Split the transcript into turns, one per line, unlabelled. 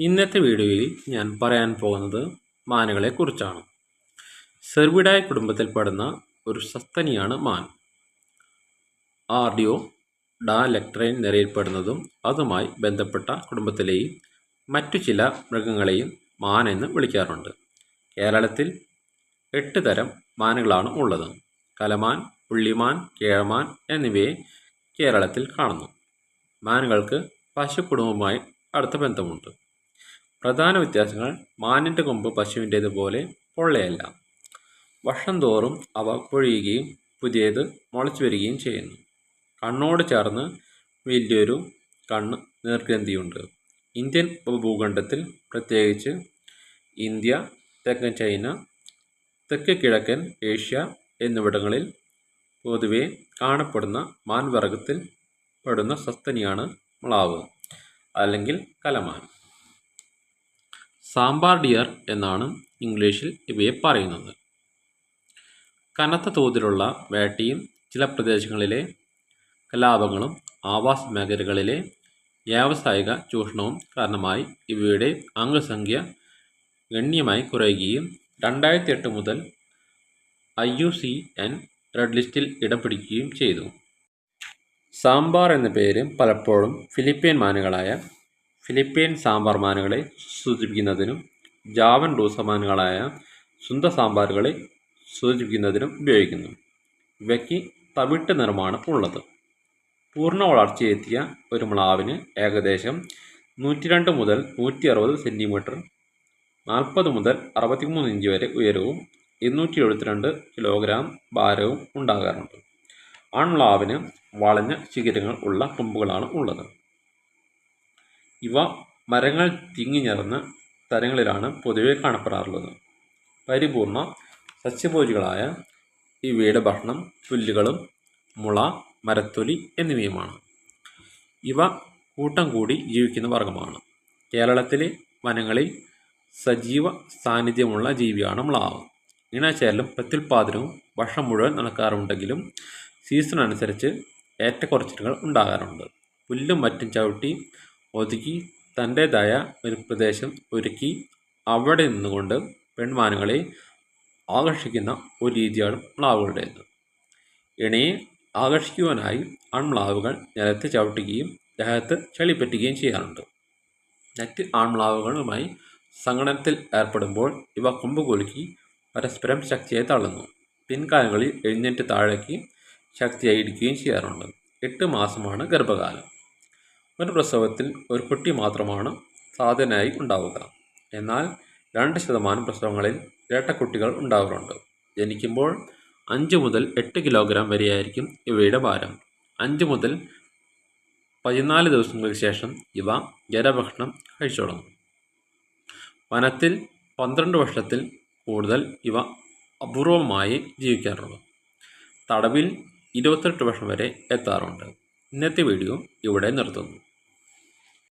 ഇന്നത്തെ വീഡിയോയിൽ ഞാൻ പറയാൻ പോകുന്നത് മാനുകളെക്കുറിച്ചാണ്. സെർവിഡായ കുടുംബത്തിൽപ്പെടുന്ന ഒരു സസ്തനിയാണ് മാൻ. ആർഡിയോ ഡാലെക്ട്രൈൻ നിരയിൽപ്പെടുന്നതും അതുമായി ബന്ധപ്പെട്ട കുടുംബത്തിലെയും മറ്റു ചില മൃഗങ്ങളെയും മാൻ എന്ന് വിളിക്കാറുണ്ട്. കേരളത്തിൽ എട്ട് തരം മാനുകളാണ് ഉള്ളത്. കലമാൻ പുള്ളിമാൻ കേഴമാൻ എന്നിവയെ കേരളത്തിൽ കാണുന്നു. മാനുകൾക്ക് പശു കുടുംബവുമായി അടുത്ത ബന്ധമുണ്ട്. പ്രധാന വ്യത്യാസങ്ങൾ മാനിന്റെ കൊമ്പ് പശുവിന്റേതുപോലെ പൊള്ളയല്ല. വർഷം തോറും അവ പൊഴിയുകയും പുതിയത് മുളച്ചു വരികയും ചെയ്യുന്നു. കണ്ണോട് ചേർന്ന് വലിയൊരു കണ്ണ് നീർഗ്രന്ഥിയുണ്ട്. ഇന്ത്യൻ ഉപഭൂഖണ്ഡത്തിൽ പ്രത്യേകിച്ച് ഇന്ത്യ തെക്കൻ ചൈന തെക്ക് കിഴക്കൻ ഏഷ്യ എന്നിവിടങ്ങളിൽ പൊതുവെ കാണപ്പെടുന്ന മാൻവർഗത്തിൽ പെടുന്ന സസ്തനിയാണ് മ്ലാവ് അല്ലെങ്കിൽ കലമാൻ. സാമ്പാർ ഡിയർ എന്നാണ് ഇംഗ്ലീഷിൽ ഇവയെ പറയുന്നത്. കനത്ത തോതിലുള്ള വേട്ടയും ചില പ്രദേശങ്ങളിലെ കലാപങ്ങളും ആവാസ മേഖലകളിലെ വ്യാവസായിക ചൂഷണവും കാരണമായി ഇവയുടെ അംഗസംഖ്യ ഗണ്യമായി കുറയുകയും രണ്ടായിരത്തി എട്ട് മുതൽ I U C N red ലിസ്റ്റിൽ ഇടം പിടിക്കുകയും ചെയ്തു. സാമ്പാർ എന്ന പേര് പലപ്പോഴും ഫിലിപ്പീൻ മാനുകളായ ഫിലിപ്പീൻ സാമ്പാർമാനുകളെ സൂചിപ്പിക്കുന്നതിനും ജാവൻ ഡൂസമാനുകളായ സുന്ദ സാമ്പാറുകളെ സൂചിപ്പിക്കുന്നതിനും ഉപയോഗിക്കുന്നു. ഇവയ്ക്ക് തവിട്ട് നിറമാണ് ഉള്ളത്. പൂർണ വളർച്ചയെത്തിയ ഒരു മ്ലാവിന് ഏകദേശം നൂറ്റി രണ്ട് മുതൽ നൂറ്റി അറുപത് സെന്റിമീറ്റർ നാൽപ്പത് മുതൽ അറുപത്തിമൂന്ന് ഇഞ്ച് വരെ ഉയരവും ഇരുന്നൂറ്റി എഴുപത്തിരണ്ട് കിലോഗ്രാം ഭാരവും ഉണ്ടാകാറുണ്ട്. ആൺമ്ലാവിന് വളഞ്ഞ ശിഖരങ്ങൾ ഉള്ള കൊമ്പുകളാണ് ഉള്ളത്. ഇവ മരങ്ങൾ തിങ്ങി നിറഞ്ഞ തരങ്ങളിലാണ് പൊതുവെ കാണപ്പെടാറുള്ളത്. പരിപൂർണ സസ്യഭോജികളായ ഇവയുടെ ഭക്ഷണം പുല്ലുകളും മുള മരത്തൊലി എന്നിവയുമാണ്. ഇവ കൂട്ടം കൂടി ജീവിക്കുന്ന വർഗമാണ് കേരളത്തിലെ വനങ്ങളിൽ സജീവ സാന്നിധ്യമുള്ള ജീവിയാണ് മ്ലാവ് ഇണചേരലും പ്രത്യുൽപാദനവും വർഷം മുഴുവൻ നടക്കാറുണ്ടെങ്കിലും സീസൺ അനുസരിച്ച് ഏറ്റക്കുറച്ചിലുകൾ ഉണ്ടാകാറുണ്ട്. പുല്ലും മറ്റും ചവിട്ടി ഒതുക്കി തന്റേതായ ഒരു പ്രദേശം ഒരുക്കി അവിടെ നിന്നുകൊണ്ട് പെൺമാനുകളെ ആകർഷിക്കുന്ന ഒരു രീതിയാണ് മ്ലാവുകളുടേത്. ഇണയെ ആകർഷിക്കുവാനായി ആൺമ്ലാവുകൾ നിലത്ത് ചവിട്ടുകയും ദേഹത്ത് ചെളിപ്പറ്റുകയും ചെയ്യാറുണ്ട്. മറ്റ് ആൺമ്ലാവുകളുമായി സംഘടനത്തിൽ ഏർപ്പെടുമ്പോൾ ഇവ കൊമ്പ് കുലുക്കി പരസ്പരം ശക്തിയായി തള്ളുന്നു. പിൻകാലങ്ങളിൽ എഴുന്നേറ്റ് താഴേക്ക് ശക്തിയായി ഇടിക്കുകയും ചെയ്യാറുണ്ട്. എട്ട് മാസമാണ് ഗർഭകാലം. ഒരു പ്രസവത്തിൽ ഒരു കുട്ടി മാത്രമാണ് സാധനയായി ഉണ്ടാവുക. എന്നാൽ രണ്ട് ശതമാനം പ്രസവങ്ങളിൽ ഇരട്ടക്കുട്ടികൾ ഉണ്ടാവാറുണ്ട്. ജനിക്കുമ്പോൾ അഞ്ച് മുതൽ എട്ട് കിലോഗ്രാം വരെയായിരിക്കും ഇവയുടെ ഭാരം. അഞ്ച് മുതൽ പതിനാല് ദിവസങ്ങൾക്ക് ശേഷം ഇവ ജലഭക്ഷണം കഴിച്ചു തുടങ്ങും വനത്തിൽ പന്ത്രണ്ട് വർഷത്തിൽ കൂടുതൽ ഇവ അപൂർവമായി ജീവിക്കാറുള്ളൂ. തടവിൽ ഇരുപത്തെട്ട് വർഷം വരെ എത്താറുണ്ട്. ഇന്നത്തെ വീഡിയോ ഇവിടെ നിർത്തുന്നു.